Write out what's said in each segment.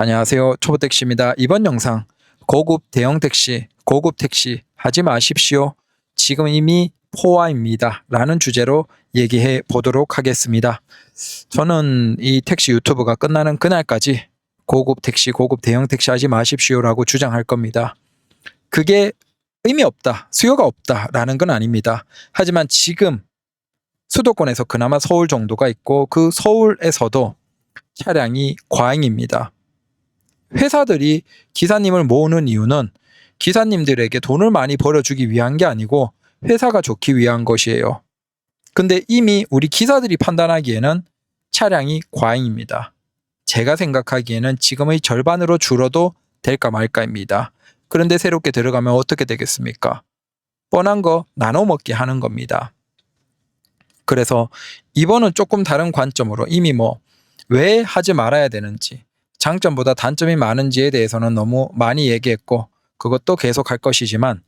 안녕하세요. 초보택시입니다. 이번 영상 고급 대형 택시, 고급 택시 하지 마십시오. 지금 이미 포화입니다. 라는 주제로 얘기해 보도록 하겠습니다. 저는 이 택시 유튜브가 끝나는 그날까지 고급 택시, 고급 대형 택시 하지 마십시오라고 주장할 겁니다. 그게 의미 없다, 수요가 없다라는 건 아닙니다. 하지만 지금 수도권에서 그나마 서울 정도가 있고 그 서울에서도 차량이 과잉입니다. 회사들이 기사님을 모으는 이유는 기사님들에게 돈을 많이 벌어주기 위한 게 아니고 회사가 좋기 위한 것이에요. 근데 이미 우리 기사들이 판단하기에는 차량이 과잉입니다. 제가 생각하기에는 지금의 절반으로 줄어도 될까 말까입니다. 그런데 새롭게 들어가면 어떻게 되겠습니까? 뻔한 거 나눠 먹기 하는 겁니다. 그래서 이번은 조금 다른 관점으로 이미 뭐 왜 하지 말아야 되는지 장점보다 단점이 많은지에 대해서는 너무 많이 얘기했고 그것도 계속 할 것이지만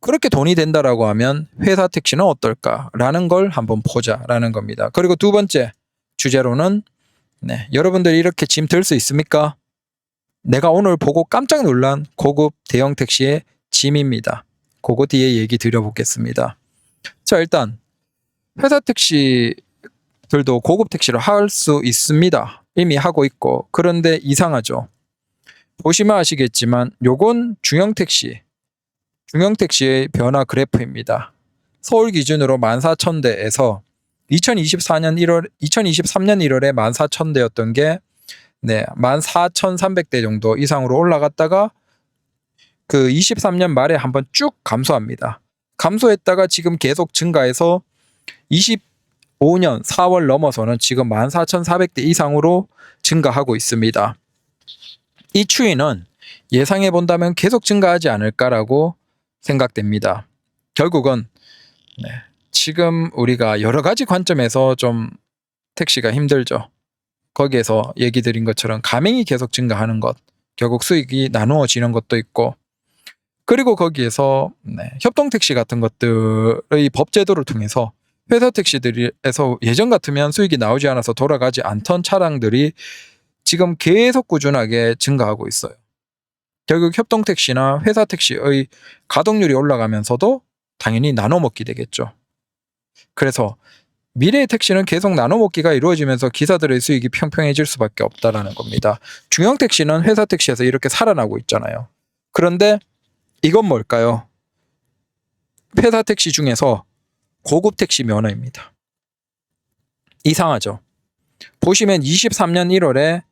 그렇게 돈이 된다라고 하면 회사 택시는 어떨까라는 걸 한번 보자라는 겁니다. 그리고 두 번째 주제로는 네, 여러분들이 이렇게 짐 들 수 있습니까? 내가 오늘 보고 깜짝 놀란 고급 대형 택시의 짐입니다. 그거 뒤에 얘기 드려보겠습니다. 자, 일단 회사 택시들도 고급 택시를 할 수 있습니다. 이미 하고 있고 그런데 이상하죠. 보시면 아시겠지만 요건 중형 택 시, 중형 택 시의 변화 그래프입니다. 서울 기준으로 14,000대에서 2024년 1월, 2023년 1월에 14,000대였던 게 네, 14,300대 정도 이상으로 올라갔다가 그 23년 말에 한번 쭉 감소합니다. 감소했다가 지금 계속 증가해서 25년 4월 넘어서는 지금 14,400대 이상으로 증가하고 있습니다. 이 추이는 예상해 본다면 계속 증가하지 않을까라고 생각됩니다. 결국은 네, 지금 우리가 여러 가지 관점에서 좀 택시가 힘들죠. 거기에서 얘기 드린 것처럼 가맹이 계속 증가하는 것, 결국 수익이 나누어지는 것도 있고, 그리고 거기에서 네, 협동 택시 같은 것들의 법 제도를 통해서 회사 택시들에서 예전 같으면 수익이 나오지 않아서 돌아가지 않던 차량들이 지금 계속 꾸준하게 증가하고 있어요. 결국 협동 택시나 회사 택시의 가동률이 올라가면서도 당연히 나눠 먹기 되겠죠. 그래서 미래의 택시는 계속 나눠 먹기가 이루어지면서 기사들의 수익이 평평해질 수밖에 없다라는 겁니다. 중형 택시는 회사 택시에서 이렇게 살아나고 있잖아요. 그런데 이건 뭘까요? 회사 택시 중에서 고급 택시 면허입니다. 이상하죠. 보시면 23년 1월에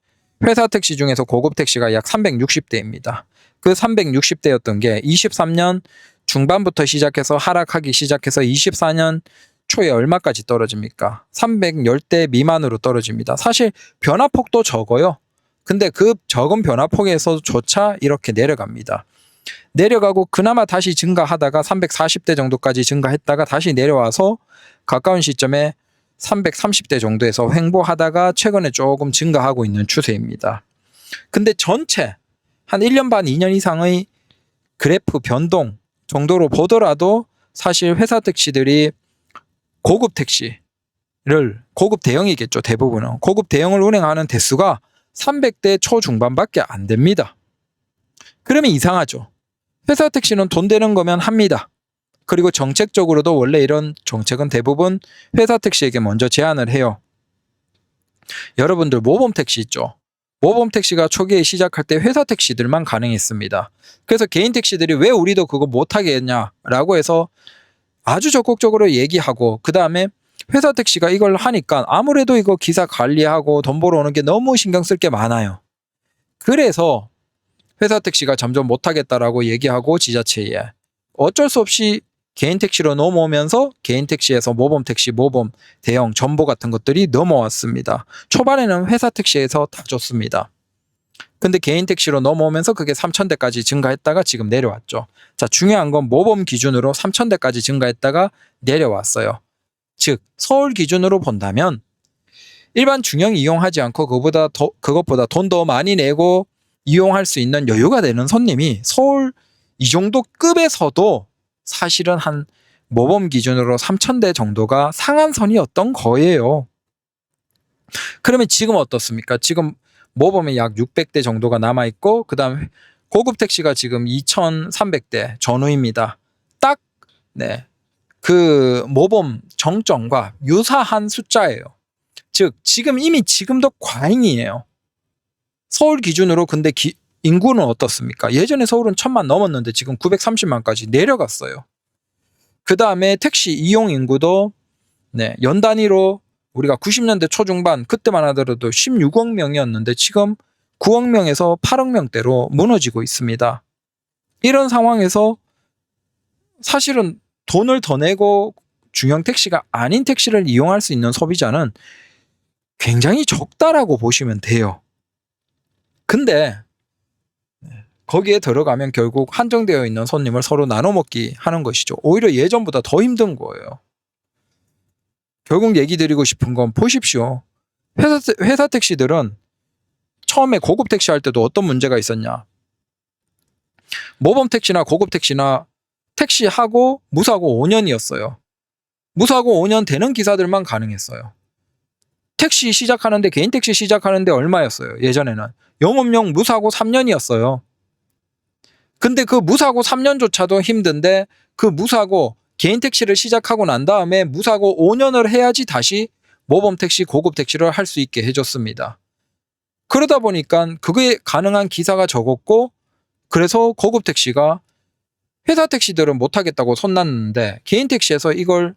회사 택시 중에서 고급 택시가 약 360대입니다. 그 360대였던 게 23년 중반부터 시작해서 하락하기 시작해서 24년 초에 얼마까지 떨어집니까? 310대 미만으로 떨어집니다. 사실 변화폭도 적어요. 근데 그 적은 변화폭에서조차 이렇게 내려갑니다. 내려가고 그나마 다시 증가하다가 340대 정도까지 증가했다가 다시 내려와서 가까운 시점에 330대 정도에서 횡보하다가 최근에 조금 증가하고 있는 추세입니다. 근데 전체 한 1년 반, 2년 이상의 그래프 변동 정도로 보더라도 사실 회사 택시들이 고급 택시를 고급 대형이겠죠 대부분은 고급 대형을 운행하는 대수가 300대 초중반밖에 안 됩니다. 그러면 이상하죠. 회사 택시는 돈 되는 거면 합니다. 그리고 정책적으로도 원래 이런 정책은 대부분 회사 택시에게 먼저 제안을 해요. 여러분들 모범 택시 있죠? 모범 택시가 초기에 시작할 때 회사 택시들만 가능했습니다. 그래서 개인 택시들이 왜 우리도 그거 못하게 했냐라고 해서 아주 적극적으로 얘기하고 그 다음에 회사 택시가 이걸 하니까 아무래도 이거 기사 관리하고 돈 벌어오는 게 너무 신경 쓸 게 많아요. 그래서 회사 택시가 점점 못하겠다라고 얘기하고 지자체에 어쩔 수 없이 개인 택시로 넘어오면서 개인 택시에서 모범 택시, 모범, 대형, 전보 같은 것들이 넘어왔습니다. 초반에는 회사 택시에서 다 줬습니다. 근데 개인 택시로 넘어오면서 그게 3,000대까지 증가했다가 지금 내려왔죠. 자, 중요한 건 모범 기준으로 3,000대까지 증가했다가 내려왔어요. 즉, 서울 기준으로 본다면 일반 중형 이용하지 않고 그보다 더, 그것보다 돈 더 많이 내고 이용할 수 있는 여유가 되는 손님이 서울 이 정도 급에서도 사실은 한 모범 기준으로 3,000대 정도가 상한선이었던 거예요. 그러면 지금 어떻습니까? 지금 모범이 약 600대 정도가 남아 있고 그 다음 고급 택시가 지금 2,300대 전후입니다. 딱 네. 그 모범 정점과 유사한 숫자예요. 즉 지금 이미 지금도 과잉이에요. 서울 기준으로 근데 기- 인구는 어떻습니까? 예전에 서울은 천만 넘었는데 지금 930만까지 내려갔어요. 그 다음에 택시 이용 인구도 네, 연 단위로 우리가 90년대 초중반 그때만 하더라도 16억 명이었는데 지금 9억 명에서 8억 명대로 무너지고 있습니다. 이런 상황에서 사실은 돈을 더 내고 중형 택시가 아닌 택시를 이용할 수 있는 소비자는 굉장히 적다라고 보시면 돼요. 근데 거기에 들어가면 결국 한정되어 있는 손님을 서로 나눠 먹기 하는 것이죠. 오히려 예전보다 더 힘든 거예요. 결국 얘기 드리고 싶은 건 보십시오. 회사, 회사 택시들은 처음에 고급 택시 할 때도 어떤 문제가 있었냐. 모범 택시나 고급 택시나 택시하고 무사고 5년이었어요. 무사고 5년 되는 기사들만 가능했어요. 택시 시작하는데 개인 택시 시작하는데 얼마였어요? 예전에는 영업용 무사고 3년이었어요. 근데 그 무사고 3년조차도 힘든데 그 무사고 개인 택시를 시작하고 난 다음에 무사고 5년을 해야지 다시 모범 택시, 고급 택시를 할 수 있게 해줬습니다. 그러다 보니까 그게 가능한 기사가 적었고 그래서 고급 택시가 회사 택시들은 못하겠다고 손났는데 개인 택시에서 이걸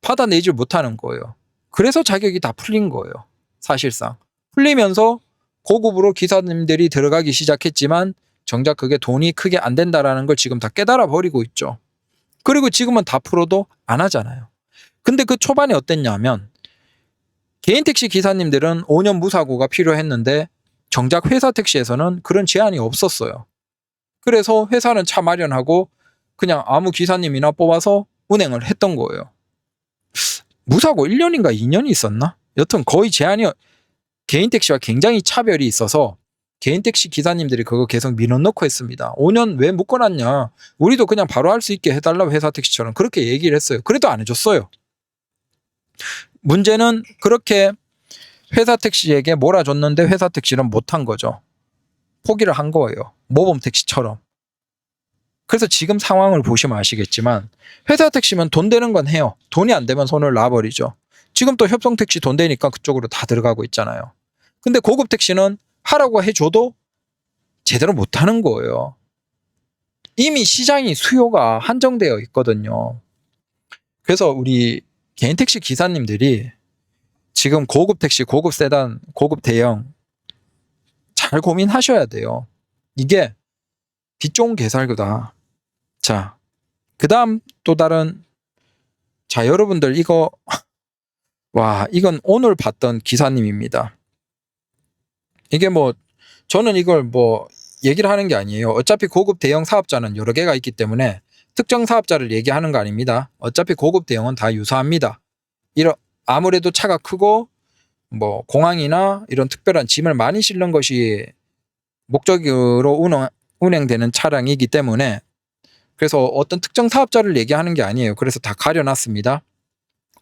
받아내질 못하는 거예요. 그래서 자격이 다 풀린 거예요. 사실상. 풀리면서 고급으로 기사님들이 들어가기 시작했지만 정작 그게 돈이 크게 안 된다라는 걸 지금 다 깨달아 버리고 있죠. 그리고 지금은 다 풀어도 안 하잖아요. 근데 그 초반에 어땠냐면 개인 택시 기사님들은 5년 무사고가 필요했는데 정작 회사 택시에서는 그런 제한이 없었어요. 그래서 회사는 차 마련하고 그냥 아무 기사님이나 뽑아서 운행을 했던 거예요. 무사고 1년인가 2년이 있었나? 여튼 거의 제한이 개인 택시와 굉장히 차별이 있어서 개인 택시 기사님들이 그거 계속 밀어넣고 했습니다. 5년 왜 묶어놨냐? 우리도 그냥 바로 할 수 있게 해달라고 회사 택시처럼 그렇게 얘기를 했어요. 그래도 안 해줬어요. 문제는 그렇게 회사 택시에게 몰아줬는데 회사 택시는 못한 거죠. 포기를 한 거예요. 모범 택시처럼. 그래서 지금 상황을 보시면 아시겠지만 회사 택시면 돈 되는 건 해요. 돈이 안 되면 손을 놔버리죠. 지금 또 협동 택시 돈 되니까 그쪽으로 다 들어가고 있잖아요. 근데 고급 택시는 하라고 해줘도 제대로 못 하는 거예요. 이미 시장이 수요가 한정되어 있거든요. 그래서 우리 개인 택시 기사님들이 지금 고급 택시, 고급 세단, 고급 대형 잘 고민하셔야 돼요. 이게 빛 좋은 개살구다. 자, 그 다음 또 다른, 자, 여러분들 이거, 와, 이건 오늘 봤던 기사님입니다. 이게 뭐, 저는 이걸 뭐, 얘기를 하는 게 아니에요. 어차피 고급 대형 사업자는 여러 개가 있기 때문에 특정 사업자를 얘기하는 거 아닙니다. 어차피 고급 대형은 다 유사합니다. 이런, 아무래도 차가 크고, 뭐, 공항이나 이런 특별한 짐을 많이 실는 것이 목적으로 운행, 운행되는 차량이기 때문에 그래서 어떤 특정 사업자를 얘기하는 게 아니에요. 그래서 다 가려놨습니다.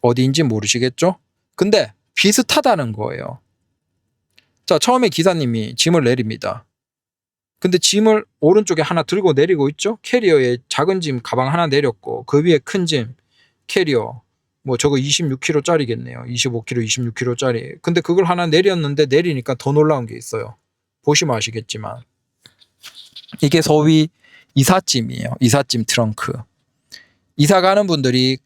어디인지 모르시겠죠? 근데 비슷하다는 거예요. 자, 처음에 기사님이 짐을 내립니다. 근데 짐을 오른쪽에 하나 들고 내리고 있죠? 캐리어에 작은 짐 가방 하나 내렸고 그 위에 큰 짐 캐리어 뭐 저거 26kg짜리겠네요. 25kg, 26kg짜리. 근데 그걸 하나 내렸는데 내리니까 더 놀라운 게 있어요. 보시면 아시겠지만 이게 소위 이삿짐이에요. 이삿짐 트렁크. 이사 가는 분들이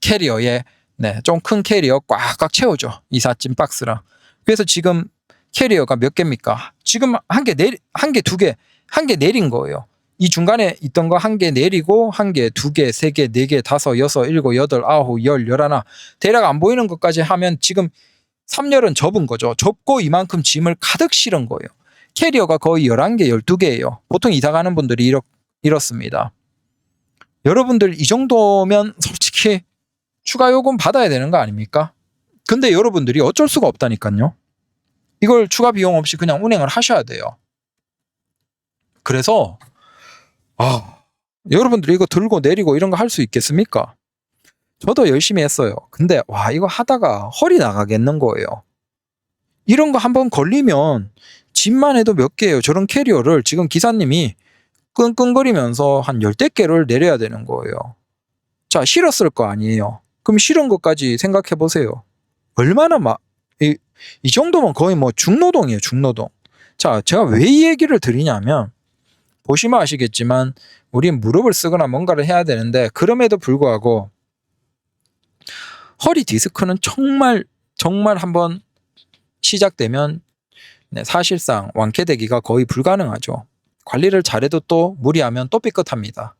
캐리어에 네, 좀 큰 캐리어 꽉꽉 채워줘. 이삿짐 박스랑. 그래서 지금 캐리어가 몇 개입니까? 지금 한 개 내리 한 개 두 개 한 개 내린 거예요. 이 중간에 있던 거 한 개 내리고 한 개, 두 개, 세 개, 네 개, 다섯, 여섯, 일곱, 여덟, 아홉, 열, 열하나 대략 안 보이는 것까지 하면 지금 3열은 접은 거죠. 접고 이만큼 짐을 가득 실은 거예요. 캐리어가 거의 11개, 12개예요. 보통 이사 가는 분들이 이렇, 이렇습니다. 여러분들 이 정도면 솔직히 추가 요금 받아야 되는 거 아닙니까? 근데 여러분들이 어쩔 수가 없다니까요. 이걸 추가 비용 없이 그냥 운행을 하셔야 돼요. 그래서 아, 여러분들이 이거 들고 내리고 이런 거 할 수 있겠습니까? 저도 열심히 했어요. 근데 와, 이거 하다가 허리 나가겠는 거예요. 이런 거 한번 걸리면 집만 해도 몇 개예요. 저런 캐리어를 지금 기사님이 끙끙거리면서 한 열댓 개를 내려야 되는 거예요. 자, 실었을 거 아니에요. 그럼 실은 것까지 생각해 보세요. 얼마나 막, 이, 이 정도면 거의 뭐 중노동이에요, 중노동. 자, 제가 왜 이 얘기를 드리냐면, 보시면 아시겠지만, 우린 무릎을 쓰거나 뭔가를 해야 되는데, 그럼에도 불구하고, 허리 디스크는 정말, 정말 한번 시작되면, 네, 사실상 완쾌되기가 거의 불가능하죠. 관리를 잘해도 또 무리하면 또 삐끗합니다.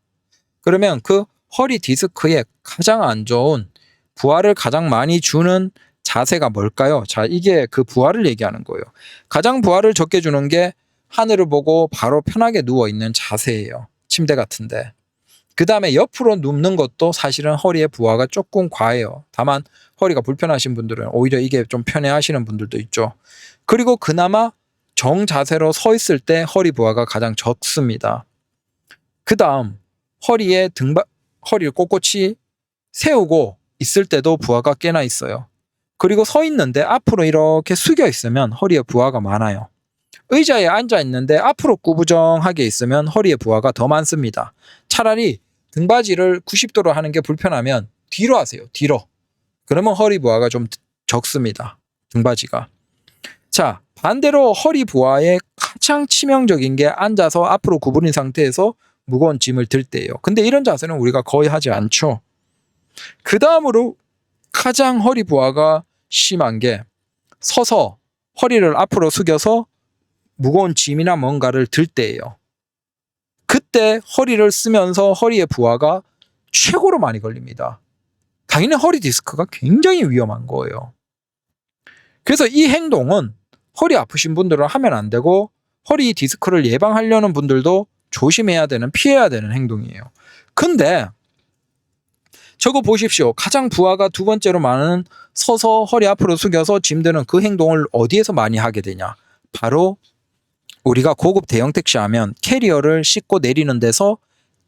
그러면 그 허리 디스크에 가장 안 좋은 부하를 가장 많이 주는 자세가 뭘까요? 자, 이게 그 부하를 얘기하는 거예요. 가장 부하를 적게 주는 게 하늘을 보고 바로 편하게 누워 있는 자세예요. 침대 같은데. 그 다음에 옆으로 눕는 것도 사실은 허리에 부하가 조금 과해요. 다만 허리가 불편하신 분들은 오히려 이게 좀 편해 하시는 분들도 있죠. 그리고 그나마 정자세로 서 있을 때 허리 부하가 가장 적습니다. 그 다음 허리에 등바, 허리를 꼿꼿이 세우고 있을 때도 부하가 꽤나 있어요. 그리고 서 있는데 앞으로 이렇게 숙여 있으면 허리에 부하가 많아요. 의자에 앉아 있는데 앞으로 구부정하게 있으면 허리에 부하가 더 많습니다. 차라리 등받이를 90도로 하는 게 불편하면 뒤로 하세요. 뒤로. 그러면 허리 부하가 좀 적습니다. 등받이가. 자, 반대로 허리 부하에 가장 치명적인 게 앉아서 앞으로 구부린 상태에서 무거운 짐을 들 때예요. 근데 이런 자세는 우리가 거의 하지 않죠. 그 다음으로 가장 허리 부하가 심한 게 서서 허리를 앞으로 숙여서 무거운 짐이나 뭔가를 들 때예요. 그때 허리를 쓰면서 허리의 부하가 최고로 많이 걸립니다. 당연히 허리 디스크가 굉장히 위험한 거예요. 그래서 이 행동은 허리 아프신 분들은 하면 안 되고 허리 디스크를 예방하려는 분들도 조심해야 되는 피해야 되는 행동이에요. 근데 저거 보십시오. 가장 부하가 두 번째로 많은 서서 허리 앞으로 숙여서 짐드는 그 행동을 어디에서 많이 하게 되냐? 바로 우리가 고급 대형 택시 하면 캐리어를 싣고 내리는 데서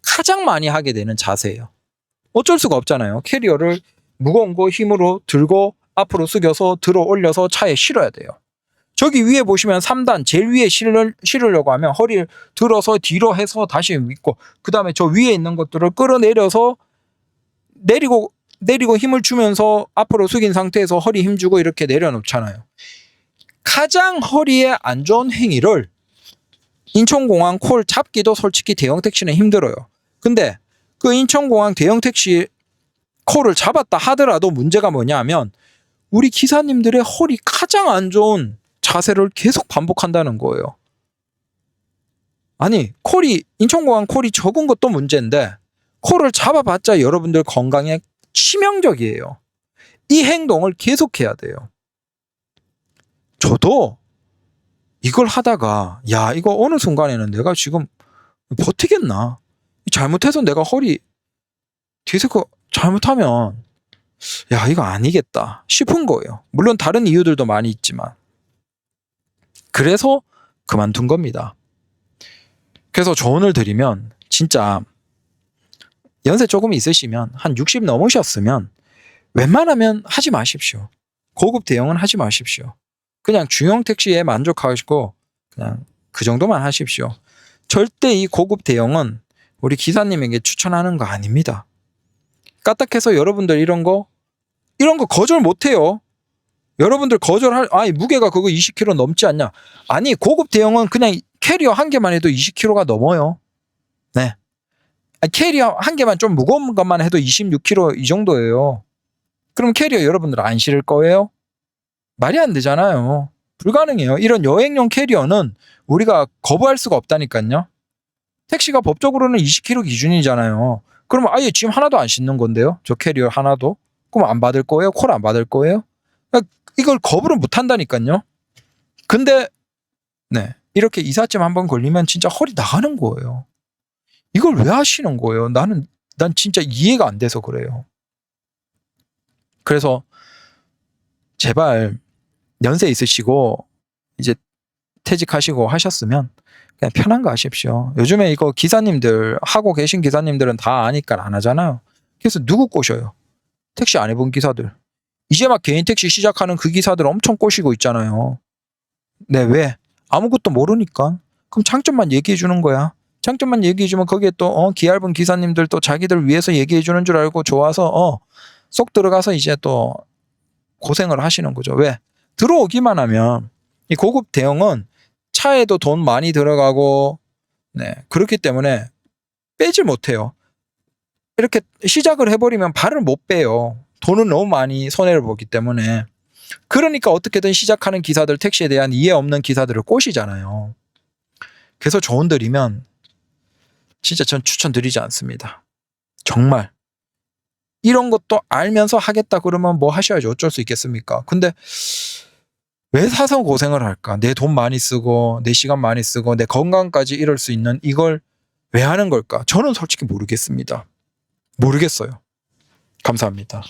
가장 많이 하게 되는 자세예요. 어쩔 수가 없잖아요. 캐리어를 무거운 거 힘으로 들고 앞으로 숙여서 들어 올려서 차에 실어야 돼요. 저기 위에 보시면 3단 제일 위에 실을, 실으려고 하면 허리를 들어서 뒤로 해서 다시 믿고 그 다음에 저 위에 있는 것들을 끌어내려서 내리고 내리고 힘을 주면서 앞으로 숙인 상태에서 허리 힘주고 이렇게 내려놓잖아요. 가장 허리에 안 좋은 행위를 인천공항 콜 잡기도 솔직히 대형 택시는 힘들어요. 근데 그 인천공항 대형 택시 콜을 잡았다 하더라도 문제가 뭐냐면 우리 기사님들의 허리 가장 안 좋은 자세를 계속 반복한다는 거예요. 아니 콜이 인천공항 콜이 적은 것도 문제인데 콜을 잡아봤자 여러분들 건강에 치명적이에요. 이 행동을 계속해야 돼요. 저도 이걸 하다가 야 이거 어느 순간에는 내가 지금 버티겠나? 잘못해서 내가 허리 디스크 잘못하면 야 이거 아니겠다 싶은 거예요. 물론 다른 이유들도 많이 있지만 그래서 그만둔 겁니다. 그래서 조언을 드리면 진짜 연세 조금 있으시면 한 60 넘으셨으면 웬만하면 하지 마십시오. 고급 대형은 하지 마십시오. 그냥 중형 택시에 만족하시고 그냥 그 정도만 하십시오. 절대 이 고급 대형은 우리 기사님에게 추천하는 거 아닙니다. 까딱해서 여러분들 이런 거 이런 거 거절 못 해요. 여러분들 거절할 아니 무게가 그거 20kg 넘지 않냐? 아니 고급 대형은 그냥 캐리어 한 개만 해도 20kg가 넘어요. 네. 캐리어 한 개만 좀 무거운 것만 해도 26kg 이 정도예요. 그럼 캐리어 여러분들 안 실을 거예요? 말이 안 되잖아요. 불가능해요. 이런 여행용 캐리어는 우리가 거부할 수가 없다니까요. 택시가 법적으로는 20kg 기준이잖아요. 그러면 아예 짐 하나도 안 싣는 건데요. 저 캐리어 하나도. 그럼 안 받을 거예요? 콜 안 받을 거예요? 그러니까 이걸 거부를 못 한다니까요. 근데 네 이렇게 이삿짐 한 번 걸리면 진짜 허리 나가는 거예요. 이걸 왜 하시는 거예요? 나는 난 진짜 이해가 안 돼서 그래요. 그래서 제발 연세 있으시고 이제 퇴직하시고 하셨으면 그냥 편한 거 하십시오. 요즘에 이거 기사님들 하고 계신 기사님들은 다 아니까 안 하잖아요. 그래서 누구 꼬셔요? 택시 안 해본 기사들. 이제 막 개인 택시 시작하는 그 기사들 엄청 꼬시고 있잖아요. 네, 왜? 아무것도 모르니까. 그럼 장점만 얘기해 주는 거야. 장점만 얘기해 주면 거기에 또 어, 기얇은 기사님들 또 자기들 위해서 얘기해 주는 줄 알고 좋아서 어, 쏙 들어가서 이제 또 고생을 하시는 거죠. 왜? 들어오기만 하면 이 고급 대형은 차에도 돈 많이 들어가고 네, 그렇기 때문에 빼질 못해요. 이렇게 시작을 해버리면 발을 못 빼요. 돈은 너무 많이 손해를 보기 때문에. 그러니까 어떻게든 시작하는 기사들 택시에 대한 이해 없는 기사들을 꼬시잖아요. 그래서 조언드리면 진짜 전 추천드리지 않습니다. 정말 이런 것도 알면서 하겠다 그러면 뭐 하셔야지 어쩔 수 있겠습니까? 근데 왜 사서 고생을 할까? 내 돈 많이 쓰고 내 시간 많이 쓰고 내 건강까지 잃을 수 있는 이걸 왜 하는 걸까? 저는 솔직히 모르겠습니다. 모르겠어요. 감사합니다.